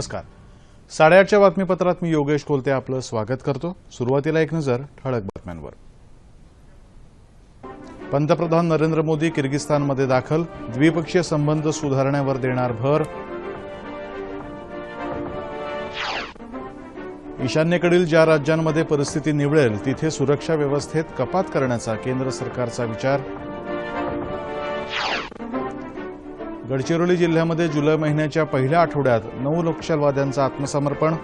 नमस्कार. साडेआठच्या बातमीपत्रात मी योगेश कोलते आपलं स्वागत करतो. सुरुवातीला एक नजर ठळक बातम्यांवर. पंतप्रधान नरेंद्र मोदी किर्गिस्तानमध्ये दाखल. द्विपक्षीय संबंध सुधारण्यावर देणार भर. ईशान्येकडील ज्या राज्यांमध्ये परिस्थिती निवळेल तिथे सुरक्षा व्यवस्थेत कपात करण्याचा केंद्र सरकारचा विचार. गडचिरोली जिल्ह्यामध्ये जुलै महिन्याच्या पहिल्या आठवड्यात नऊ नक्षलवाद्यांचं आत्मसमर्पण.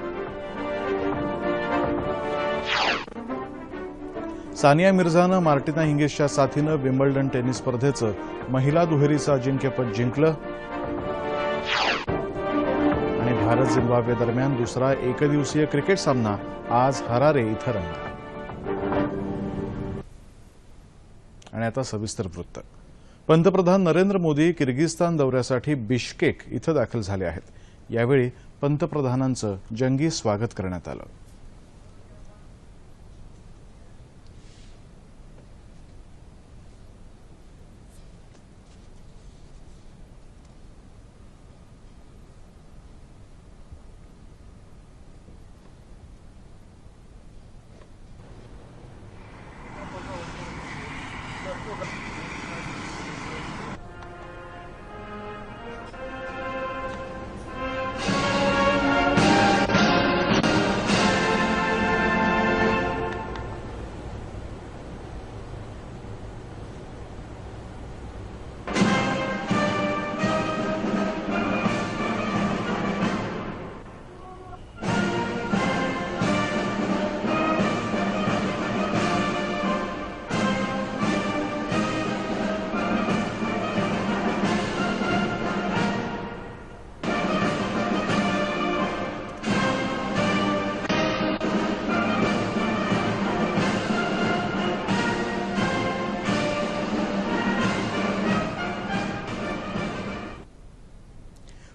सानिया मिर्झानं मार्टिना हिंगेसच्या साथीनं विम्बल्डन टेनिस स्पर्धेचं महिला दुहेरीचं अजिंक्यपद जिंकलं. आणि भारत झिम्बाब्वे दरम्यान दुसरा एकदिवसीय क्रिकेट सामना आज हरारे इथं रंगला. आणि आता सविस्तर वृत्त. पंतप्रधान नरेंद्र मोदी किर्गिस्तान दौऱ्यासाठी बिश्केक इथं दाखल झाले आहेत. यावेळी पंतप्रधानांचं जंगी स्वागत करण्यात आलं.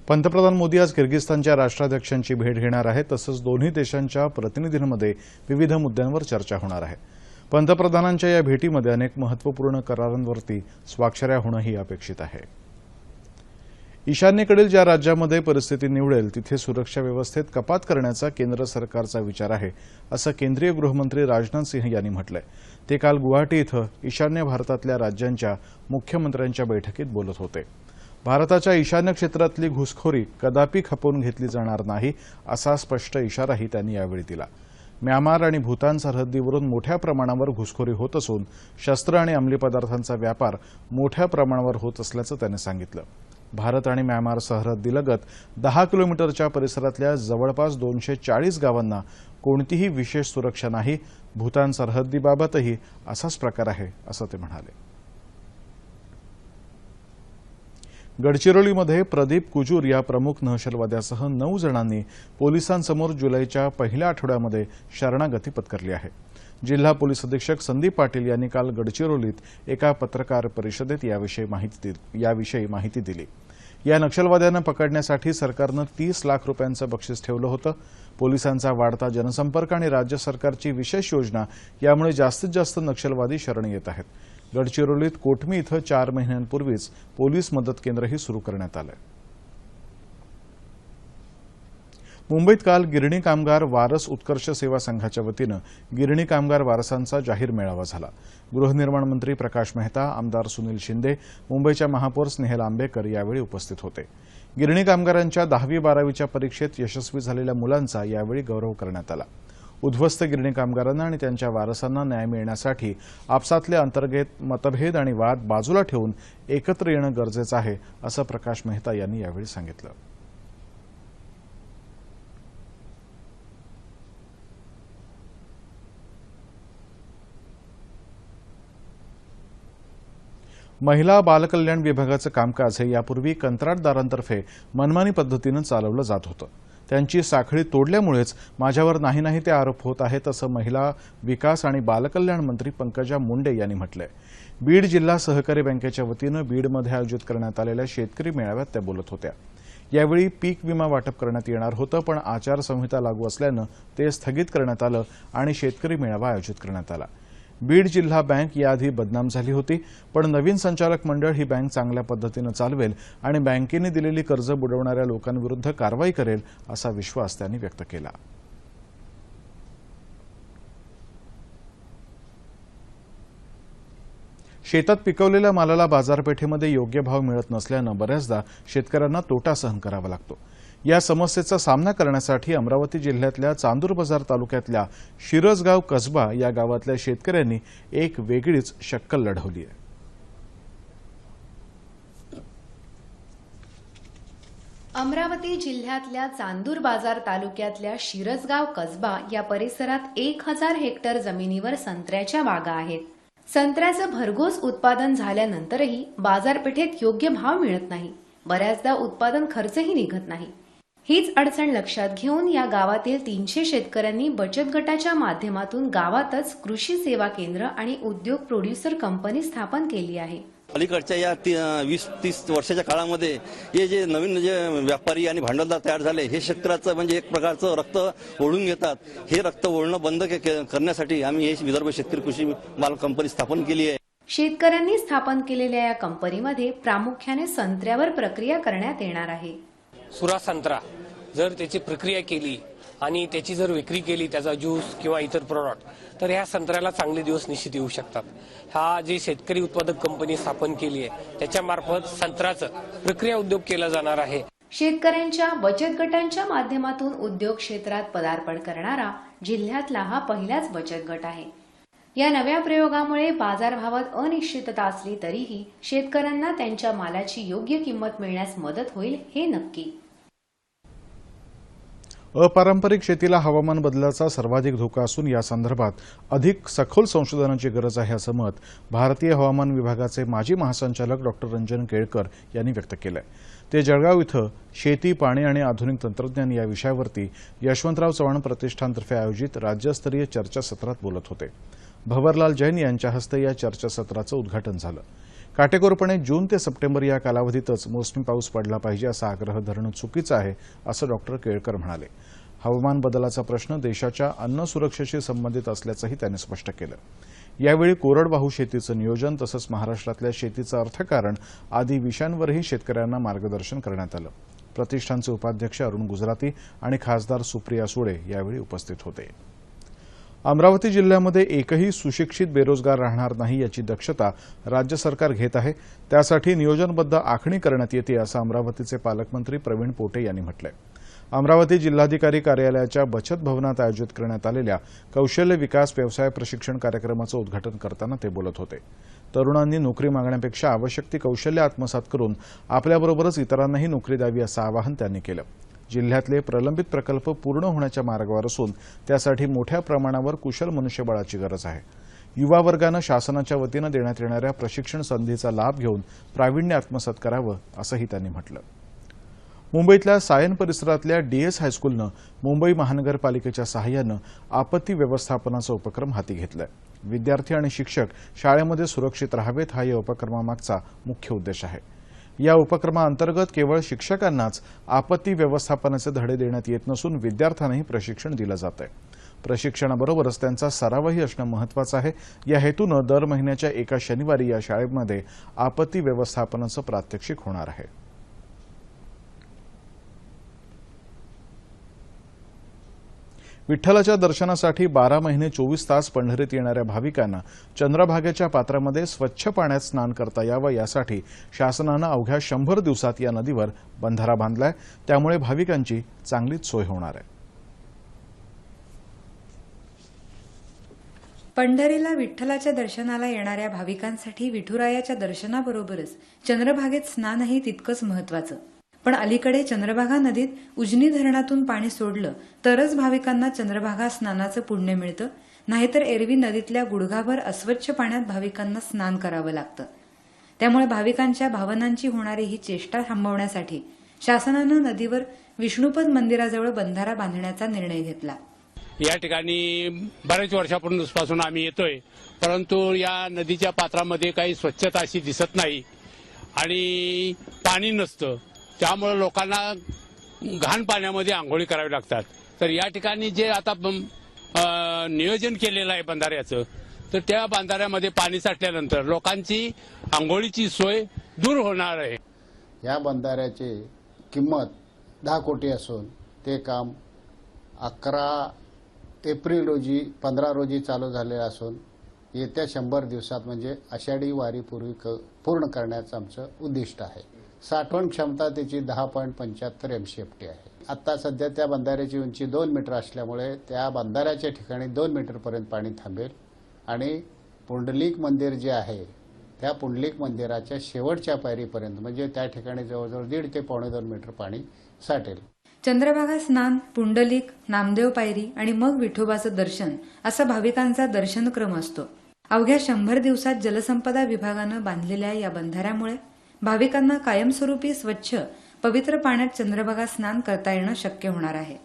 पंतप्रधान मोदी आज किर्गिस्तानच्या राष्ट्राध्यक्षांची भेट घेणार आहेत. तसंच दोन्ही देशांच्या प्रतिनिधींमध्ये विविध मुद्द्यांवर चर्चा होणार आहे. पंतप्रधानांच्या या भेटीमध्ये अनेक महत्त्वपूर्ण करारांवरती स्वाक्षऱ्या होणंही अपेक्षित आहे. ईशान्येकडील ज्या राज्यामध्ये परिस्थिती निवडेल तिथे सुरक्षा व्यवस्थेत कपात करण्याचा केंद्र सरकारचा विचार आहे असं केंद्रीय गृहमंत्री राजनाथ सिंह यांनी म्हटलंय. ते काल गुवाहाटी इथं ईशान्य भारतातल्या राज्यांच्या मुख्यमंत्र्यांच्या बैठकीत बोलत होते. भारताच्या ईशान्य क्षेत्रातली घुसखोरी कदापि खपवून घेतली जाणार नाही असा स्पष्ट इशाराही त्यांनी यावेळी दिला. म्यामार आणि भूतान सरहद्दीवरून मोठ्या प्रमाणावर घुसखोरी होत असून शस्त्र आणि अंमली पदार्थांचा व्यापार मोठ्या प्रमाणावर होत असल्याचं त्यांनी सांगितलं. भारत आणि म्यामार सरहद्दीलगत दहा किलोमीटरच्या परिसरातल्या जवळपास दोनशे चाळीस गावांना कोणतीही विशेष सुरक्षा नाही भूतान सरहद्दीबाबतही असाच प्रकार आहे असं ते म्हणाले. गडचिरोलीमध्ये प्रदीप कुजूर या प्रमुख नक्षलवाद्यासह नऊ जणांनी पोलिसांसमोर जुलैच्या पहिल्या आठवड्यामध्ये शरणागती पत्करली आहे. जिल्हा पोलीस अधीक्षक संदीप पाटील यांनी काल गडचिरोलीत एका पत्रकार परिषदेत याविषयी माहिती याविषयी माहिती दिली. या नक्षलवाद्यांना पकडण्यासाठी सरकारनं तीस लाख रुपयांचं बक्षीस ठेवलं होतं. पोलिसांचा वाढता जनसंपर्क आणि राज्य सरकारची विशेष योजना यामुळे जास्तीत जास्त नक्षलवादी शरण येत आहेत. गडचिरोलीत कोठमी इथं चार महिन्यांपूर्वीच पोलीस मदत केंद्रही सुरू करण्यात आलं मुंबईत काल गिरणी कामगार वारस उत्कर्ष सेवा संघाच्या वतीनं गिरणी कामगार वारसांचा जाहीर मेळावा झाला. गृहनिर्माण मंत्री प्रकाश मेहता आमदार सुनील शिंदे मुंबईच्या महापौर स्नेहल आंबेकर यावेळी उपस्थित होते. गिरणी कामगारांच्या दहावी बारावीच्या परीक्षेत यशस्वी झालेल्या मुलांचा यावेळी गौरव करण्यात आला. उद्ध्वस्त गिरणी कामगारांना आणि त्यांच्या वारसांना न्याय मिळण्यासाठी आपसातले अंतर्गत मतभेद आणि वाद बाजूला ठेवून एकत्र येणं गरजेचं आहे असं प्रकाश मेहता यांनी यावेळी सांगितलं. महिला बालकल्याण विभागाचं कामकाज हे यापूर्वी कंत्राटदारांतर्फे मनमानी पद्धतीनं चालवलं जात होतं. त्यांची साखळी तोडल्यामुळेच माझ्यावर नाही नाही ते आरोप होत आहेत असं महिला विकास आणि बालकल्याण मंत्री पंकजा मुंडे यांनी म्हटलंय. बीड जिल्हा सहकारी बँकेच्या वतीनं बीडमध्ये आयोजित करण्यात आलेल्या शेतकरी मेळाव्यात त्या बोलत होत्या. यावेळी पीक विमा वाटप करण्यात येणार होतं पण आचारसंहिता लागू असल्यानं ते स्थगित करण्यात आलं आणि शेतकरी मेळावा आयोजित करण्यात आला. बीड जिल्हा बँक याआधी बदनाम झाली होती पण नवीन संचालक मंडळ ही बँक चांगल्या पद्धतीनं चालवेल आणि बँकेने दिलेली कर्ज बुडवणाऱ्या लोकांविरुद्ध कारवाई करेल असा विश्वास त्यांनी व्यक्त केला. शेतात पिकवलेल्या मालाला बाजारपेठेमध्ये योग्य भाव मिळत नसल्यानं बऱ्याचदा शेतकऱ्यांना तोटा सहन करावा लागतो. या समस्येचा सामना करण्यासाठी अमरावती जिल्ह्यातल्या चांदूर बाजार तालुक्यातल्या शिरसगाव कसबा या गावातल्या शेतकऱ्यांनी एक वेगळीच शक्कल लढवली आहे. अमरावती जिल्ह्यातल्या चांदूर बाजार तालुक्यातल्या शिरसगाव कसबा या परिसरात एक हजार हेक्टर जमिनीवर संत्र्याच्या बागा आहेत. संत्र्याचं भरघोस उत्पादन झाल्यानंतरही बाजारपेठेत योग्य भाव मिळत नाही. बऱ्याचदा उत्पादन खर्चही निघत नाही. हीच अडचण लक्षात घेऊन या गावातील तीनशे शेतकऱ्यांनी बचत गटाच्या माध्यमातून गावातच कृषी सेवा केंद्र आणि उद्योग प्रोड्युसर कंपनी स्थापन केली आहे. अलीकडच्या या ती- वीस तीस वर्षाच्या काळामध्ये हे जे नवीन जे व्यापारी आणि भांडवलदार तयार झाले हे शेतकऱ्याचं म्हणजे एक प्रकारचं रक्त ओढून घेतात. हे रक्त ओढणं बंद करण्यासाठी आम्ही हे विदर्भ शेतकरी कृषी माल कंपनी स्थापन केली आहे. शेतकऱ्यांनी स्थापन केलेल्या या कंपनीमध्ये प्रामुख्याने संत्र्यावर प्रक्रिया करण्यात येणार आहे. सुरा संत्रा. जर त्याची प्रक्रिया केली आणि त्याची जर विक्री केली त्याचा ज्यूस किंवा इतर प्रॉडक्ट तर ह्या संत्र्याला चांगले दिवस निश्चित येऊ शकतात. हा जी शेतकरी उत्पादक कंपनी स्थापन केली आहे त्याच्यामार्फत संत्राचं प्रक्रिया उद्योग केला जाणार आहे. शेतकऱ्यांच्या बचत गटांच्या माध्यमातून उद्योग क्षेत्रात पदार्पण करणारा जिल्ह्यातला हा पहिलाच बचत गट आहे. या नव्या प्रयोगामुळे बाजारभावात अनिश्चितता असली तरीही शेतकऱ्यांना त्यांच्या मालाची योग्य किंमत मिळण्यास मदत होईल हे नक्की. अपारंपरिक शेतीला हवामान बदलाचा सर्वाधिक धोका असून या संदर्भात अधिक सखोल संशोधनाची गरज आहे असं मत भारतीय हवामान विभागाचे माजी महासंचालक डॉक्टर रंजन केळकर यांनी व्यक्त केलं ते जळगाव इथं शेती पाणी आणि आधुनिक तंत्रज्ञान या विषयावरती यशवंतराव चव्हाण प्रतिष्ठानतर्फे आयोजित राज्यस्तरीय चर्चासत्रात बोलत होते. भवरलाल जैन यांच्या हस्ते या चर्चासत्राचं उद्घाटन झालं. काटेकोरपणे जून ते सप्टेंबर या कालावधीतच मोसमी पाऊस पडला पाहिजे असा आग्रह धरणं चुकीचं आहे असं डॉक्टर केळकर म्हणाले. हवामान बदलाचा प्रश्न देशाच्या अन्न सुरक्षेशी संबंधित असल्याचंही त्यांनी स्पष्ट केलं. यावेळी कोरडवाहू शेतीचं नियोजन तसंच महाराष्ट्रातल्या शेतीचं अर्थकारण आदी विषयांवरही शेतकऱ्यांना मार्गदर्शन करण्यात आलं. प्रतिष्ठानचे उपाध्यक्ष अरुण गुजराती आणि खासदार सुप्रिया सुळे यावेळी उपस्थित होते. अमरावती जिल्ह्यामध्ये एकही सुशिक्षित बेरोजगार राहणार नाही याची दक्षता राज्य सरकार घेत आहे. त्यासाठी नियोजनबद्ध आखणी करण्यात येते असं अमरावतीचे पालकमंत्री प्रवीण पोटे यांनी म्हटलंय. अमरावती जिल्हाधिकारी कार्यालयाच्या बचत भवनात आयोजित करण्यात आलेल्या कौशल्य विकास व्यवसाय प्रशिक्षण कार्यक्रमाचं उद्घाटन करताना ते बोलत होते. तरुणांनी नोकरी मागण्यापेक्षा आवश्यक ती कौशल्य आत्मसात करून आपल्याबरोबरच इतरांनाही नोकरी द्यावी असं आवाहन त्यांनी केलं. जिल्ह्यातले प्रलंबित प्रकल्प पूर्ण होण्याच्या मार्गावर असून त्यासाठी मोठ्या प्रमाणावर कुशल मनुष्यबळाची गरज आहे. युवा वर्गानं शासनाच्या वतीनं देण्यात येणाऱ्या प्रशिक्षण संधीचा लाभ घेऊन प्रावीण्य आत्मसात करावं असंही त्यांनी म्हटलं. मुंबईतल्या सायन परिसरातल्या डीएस हायस्कूलनं मुंबई महानगरपालिकेच्या सहाय्यानं आपत्ती व्यवस्थापनाचा उपक्रम हाती घेतलाय. विद्यार्थी आणि शिक्षक शाळेमध्ये सुरक्षित राहावेत हा या उपक्रमामागचा मुख्य उद्देश आहे. या उपक्रमाअंतर्गत केवळ शिक्षकांनाच आपत्ती व्यवस्थापनाचे धडे देण्यात येत नसून विद्यार्थ्यांनाही प्रशिक्षण दिलं जात आहे प्रशिक्षणाबरोबरच त्यांचा सरावही असणं महत्वाचं आहे. या हेतूनं दर महिन्याच्या एका शनिवारी या शाळेमध्ये आपत्ती व्यवस्थापनाचं प्रात्यक्षिक होणार आहे. विठ्ठलाच्या दर्शनासाठी बारा महिने चोवीस तास पंढरीत येणाऱ्या भाविकांना चंद्रभागेच्या पात्रामध्ये स्वच्छ पाण्यात स्नान करता यावं यासाठी शासनानं अवघ्या शंभर दिवसात या नदीवर बंधारा बांधलाय. त्यामुळे भाविकांची चांगलीच सोय होणार आहे. पंढरीला विठ्ठलाच्या दर्शनाला येणाऱ्या भाविकांसाठी विठुरायाच्या दर्शनाबरोबरच चंद्रभागेत स्नानही तितकंच महत्वाचं पण अलीकडे चंद्रभागा नदीत उजनी धरणातून पाणी सोडलं तरच भाविकांना चंद्रभागा स्नानाचं पुण्य मिळतं. नाहीतर एरवी नदीतल्या गुडघाभर अस्वच्छ पाण्यात भाविकांना स्नान करावं लागतं. त्यामुळे भाविकांच्या भावनांची होणारी ही चेष्टा थांबवण्यासाठी शासनानं नदीवर विष्णुपद मंदिराजवळ बंधारा बांधण्याचा निर्णय घेतला. या ठिकाणी बऱ्याच वर्षापासून आम्ही येतोय. परंतु या नदीच्या पात्रामध्ये काही स्वच्छता अशी दिसत नाही आणि पाणी नसतं. त्यामुळे लोकांना घाण पाण्यामध्ये आंघोळी करावी लागतात. तर या ठिकाणी जे आता नियोजन केलेलं आहे बंधाऱ्याचं तर त्या बांधाऱ्यामध्ये पाणी साठल्यानंतर लोकांची आंघोळीची सोय दूर होणार आहे. या बंधाऱ्याची किंमत दहा कोटी असून ते काम अकरा एप्रिल रोजी पंधरा रोजी चालू झाले असून येत्या शंभर दिवसात म्हणजे आषाढी वारीपूर्वी क पूर्ण करण्याचं आमचं उद्दिष्ट आहे. साठवण क्षमता त्याची दहा पॉईंट पंच्याहत्तर एम सी एफ टी आहे. आता सध्या त्या बंधाऱ्याची उंची दोन मीटर असल्यामुळे त्या बंधाऱ्याच्या ठिकाणी दोन मीटरपर्यंत पाणी थांबेल. आणि पुंडलिक मंदिर जे आहे त्या पुंडलिक मंदिराच्या शेवटच्या पायरीपर्यंत म्हणजे त्या ठिकाणी जवळजवळ दीड ते पावणे दोन मीटर पाणी साठेल. चंद्रभागा स्नान पुंडलिक नामदेव पायरी आणि मग विठोबाचं दर्शन असा भाविकांचा दर्शनक्रम असतो. अवघ्या शंभर दिवसात जलसंपदा विभागानं बांधलेल्या या बंधाऱ्यामुळे भाविकांना कायमस्वरूपी स्वच्छ पवित्र पाण्यात चंद्रभागा स्नान करता येणं शक्य होणार आहे.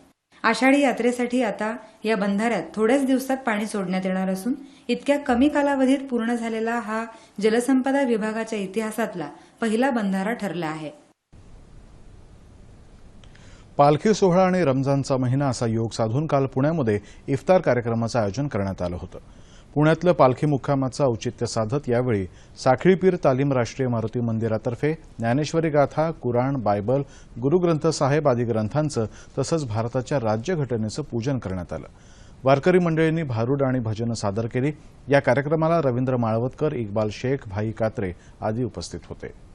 आषाढी यात्रेसाठी आता या बंधाऱ्यात थोड्याच दिवसात पाणी सोडण्यात येणार असून इतक्या कमी कालावधीत पूर्ण झालेला हा जलसंपदा विभागाच्या इतिहासातला पहिला बंधारा ठरला आहे. पालखी सोहळा आणि रमजानचा महिना असा योग साधून काल पुण्यामध्ये इफ्तार कार्यक्रमाचं आयोजन करण्यात आलं होतं. पुण्यातलं पालखी मुक्कामाचं औचित्य साधत यावेळी साखळीपीर तालीम राष्ट्रीय मारुती मंदिरातर्फे ज्ञानेश्वरी गाथा कुराण बायबल गुरुग्रंथ साहेब आदी ग्रंथांचं तसंच भारताच्या राज्यघटनेचं पूजन करण्यात आलं. वारकरी मंडळींनी भारूड आणि भजनं सादर केली. या कार्यक्रमाला रवींद्र माळवतकर इक्बाल शेख भाई कात्रे आदी उपस्थित होते.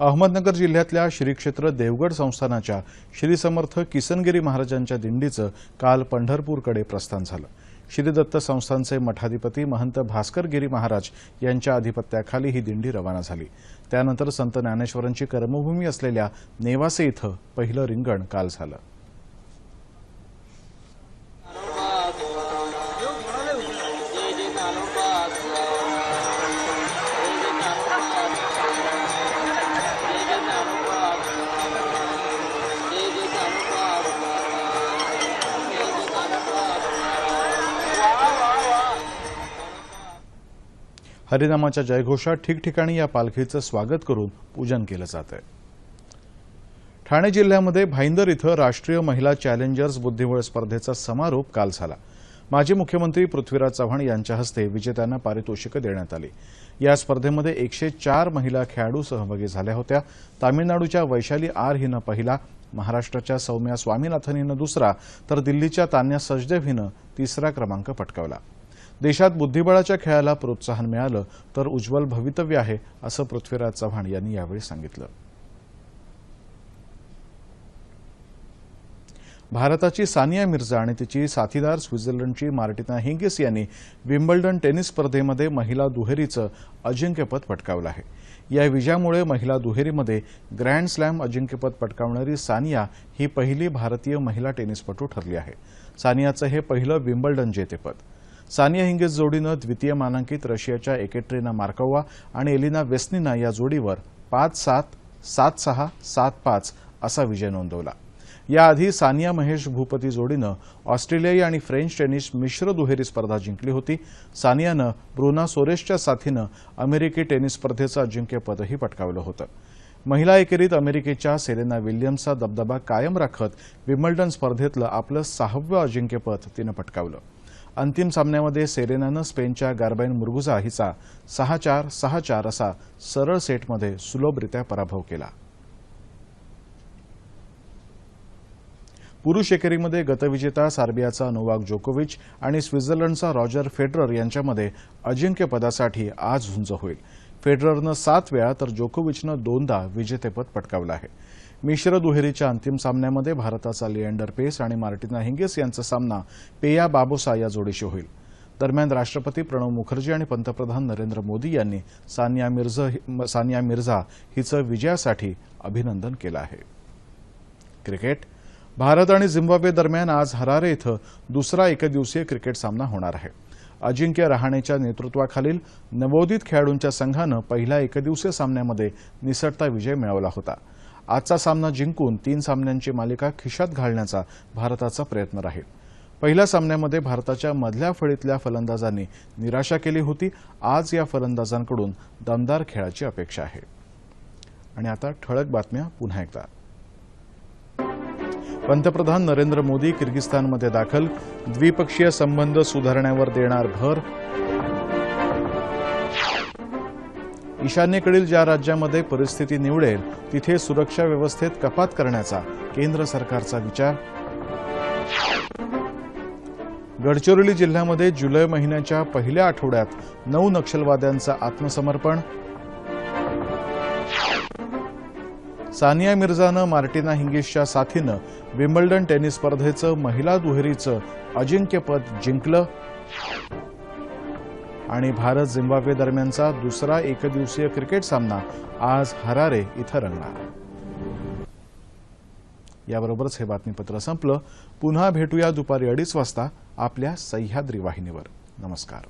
अहमदनगर जिल्ह्यातल्या श्री क्षेत्र देवगड संस्थानाच्या श्री समर्थ किसनगिरी महाराजांच्या दिंडीचं काल पंढरपूरकडे प्रस्थान झालं. श्री दत्त संस्थानचे मठाधिपती महंत भास्करगिरी महाराज यांच्या अधिपत्याखाली ही दिंडी रवाना झाली. त्यानंतर संत ज्ञानेश्वरांची कर्मभूमी असलेल्या नेवासे इथं पहिलं रिंगण काल झालं. हरिनामाच्या जयघोषात ठिकठिकाणी या पालखीचं स्वागत करून पूजन केलं जात आहे ठाणे जिल्ह्यामध्ये भाईंदर इथं राष्ट्रीय महिला चॅलेंजर्स बुद्धिबळ स्पर्धेचा समारोप काल झाला. माजी मुख्यमंत्री पृथ्वीराज चव्हाण यांच्या हस्ते विजेत्यांना पारितोषिकं देण्यात आली. या स्पर्धेमध्ये एकशे चार महिला खेळाडू सहभागी झाल्या होत्या. तामिळनाडूच्या वैशाली आर हिनं पहिला महाराष्ट्राच्या सौम्या स्वामीनाथन हिनं दुसरा तर दिल्लीच्या तान्या सचदेव हिनं तिसरा क्रमांक पटकावला. देशात बुद्धिबळाच्या खेळाला प्रोत्साहन मिळालं तर उज्ज्वल भवितव्य आहे असं पृथ्वीराज चव्हाण यांनी यावेळी सांगितलं. भारताची सानिया मिर्झा आणि तिची साथीदार स्वित्झर्लंडची मार्टिना हिंगिस यांनी विम्बल्डन टेनिस स्पर्धेमध्ये महिला दुहेरीचं अजिंक्यपद पटकावलं आहे. या विजयामुळे महिला दुहेरीमध्ये ग्रँड स्लॅम अजिंक्यपद पटकावणारी सानिया ही पहिली भारतीय महिला टेनिसपटू ठरली आहे. सानियाचं हे पहिलं विम्बल्डन जेतेपद. सानिया हिंगेस जोडीनं द्वितीय मानांकित रशियाच्या एकेट्रिना मार्कोवा आणि एलिना वेस्निना या जोडीवर पाच सात सात सहा सात पाच असा विजय नोंदवला. याआधी सानिया महेश भूपती जोडीनं ऑस्ट्रेलियाई आणि फ्रेंच टेनिस मिश्र दुहेरी स्पर्धा जिंकली होती. सानियानं ब्रुना सोरेसच्या साथीनं अमेरिकी टेनिस स्पर्धेचं अजिंक्यपदही पटकावलं होतं. महिला एकेरीत अमेरिकेच्या सेरेना विल्यम्सचा दबदबा कायम राखत विम्बल्डन स्पर्धेतलं आपलं सहावं अजिंक्यपद तिनं पटकावलं. अंतिम सामन्यामध्ये सेरेनानं स्पेनच्या गार्बाईन मुर्गुझा हिचा सहा चार सहा चार असा सरळ सेटमध्ये सुलभरित्या पराभव केला. पुरुष एकेरीमध्ये गतविजेता सार्बियाचा नोवाक जोकोविच आणि स्वित्झर्लंडचा रॉजर फेडरर यांच्यामध्ये अजिंक्यपदासाठी आज झुंज होईल. फेडररनं सात वेळा तर जोकोविचनं दोनदा विजेतेपद पटकावलं आहे. मिश्र दुहेरीच्या अंतिम सामन्यामध्ये भारताचा लिएंडर पेस आणि मार्टिना हिंगिस यांचा सामना पेया बाबोसा या जोडीशी होईल. दरम्यान राष्ट्रपती प्रणव मुखर्जी आणि पंतप्रधान नरेंद्र मोदी यांनी सानिया मिर्झा सानिया मिर्झा हिचं विजयासाठी अभिनंदन केलं आहे. क्रिकेट. भारत आणि झिम्बाब्वे दरम्यान आज हरारे इथं दुसरा एकदिवसीय क्रिकेट सामना होणार आहे. अजिंक्य रहाणेच्या नेतृत्वाखालील नवोदित खेळाडूंच्या संघानं पहिल्या एकदिवसीय सामन्यामध्ये निसटता विजय मिळवला होता. आजचा सामना जिंकून तीन सामन्यांची मालिका खिशात घालण्याचा भारताचा प्रयत्न राहील. पहिल्या सामन्यामध्ये भारताच्या मधल्या फळीतल्या फलंदाजांनी निराशा केली होती. आज या फलंदाजांकडून दमदार खेळाची अपेक्षा आहे. आणि आता ठळक बातम्या पुन्हा एकदा. पंतप्रधान नरेंद्र मोदी किर्गिस्तानमध्ये दाखल. द्विपक्षीय संबंध सुधारण्यावर देणार भर. ईशान्येकडील ज्या राज्यामध्ये परिस्थिती निवडेल तिथे सुरक्षा व्यवस्थेत कपात करण्याचा केंद्र सरकारचा विचार. गडचिरोली जिल्ह्यामध्ये जुलै महिन्याच्या पहिल्या आठवड्यात नऊ नक्षलवाद्यांचं आत्मसमर्पण. सानिया मिर्झानं मार्टिना हिंगिसच्या साथीनं विम्बल्डन टेनिस स्पर्धेचं महिला दुहेरीचं अजिंक्यपद जिंकलं. आणि भारत झिम्बाब्वे दरम्यानचा दुसरा एकदिवसीय क्रिकेट सामना आज हरारे इथं रंगणार. याबरोबरच हे बातमीपत्र संपलं. पुन्हा भेटूया दुपारी अडीच वाजता आपल्या सह्याद्री वाहिनीवर. नमस्कार.